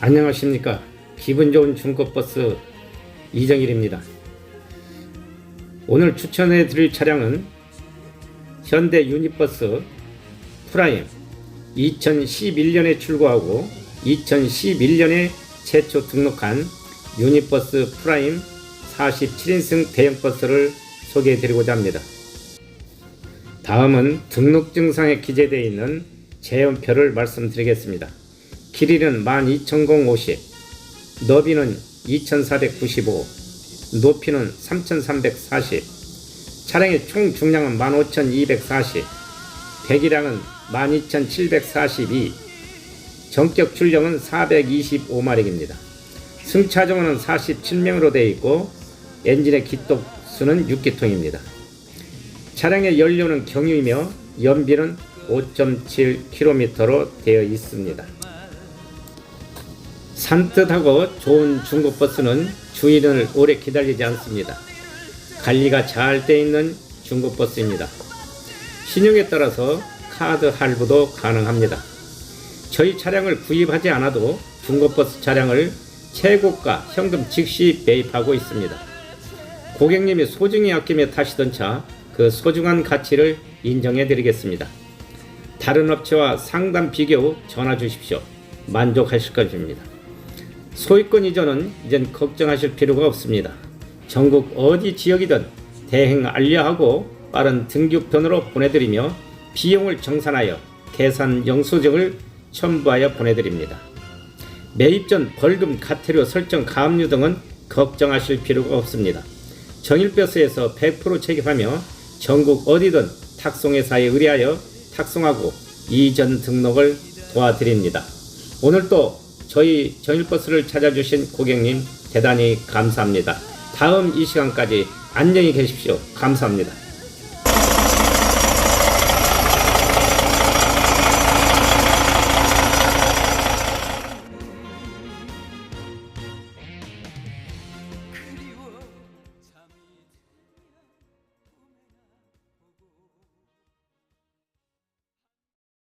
안녕하십니까. 기분 좋은 중고버스 이정일입니다. 오늘 추천해 드릴 차량은 현대 유니버스 프라임 2011년에 출고하고 2011년에 최초 등록한 유니버스 프라임 47인승 대형버스를 소개해 드리고자 합니다. 다음은 등록 증상에 기재되어 있는 제연표를 말씀드리겠습니다. 길이는 12,050, 너비는 2,495, 높이는 3,340, 차량의 총 중량은 15,240, 배기량은 12,742, 전격 출력은 425마력입니다. 승차 정원은 47명으로 되어 있고 엔진의 기톱 수는 6기통입니다. 차량의 연료는 경유이며 연비는 5.7km로 되어 있습니다. 산뜻하고 좋은 중고버스는 주인을 오래 기다리지 않습니다. 관리가 잘 돼 있는 중고버스입니다. 신용에 따라서 카드 할부도 가능합니다. 저희 차량을 구입하지 않아도 중고버스 차량을 최고가 현금 즉시 매입하고 있습니다. 고객님이 소중히 아끼며 타시던 차, 그 소중한 가치를 인정해 드리겠습니다. 다른 업체와 상담 비교 후 전화 주십시오. 만족하실 것입니다. 소유권 이전은 이젠 걱정하실 필요가 없습니다. 전국 어디 지역이든 대행 알려하고 빠른 등급편으로 보내드리며 비용을 정산하여 계산 영수증을 첨부하여 보내드립니다. 매입 전 벌금 가태료 설정 가압류 등은 걱정하실 필요가 없습니다. 정일버스에서 100% 책임하며 전국 어디든 탁송회사에 의뢰하여 탁송하고 이전 등록을 도와드립니다. 오늘도 저희 정일버스를 찾아주신 고객님 대단히 감사합니다. 다음 이 시간까지 안녕히 계십시오. 감사합니다.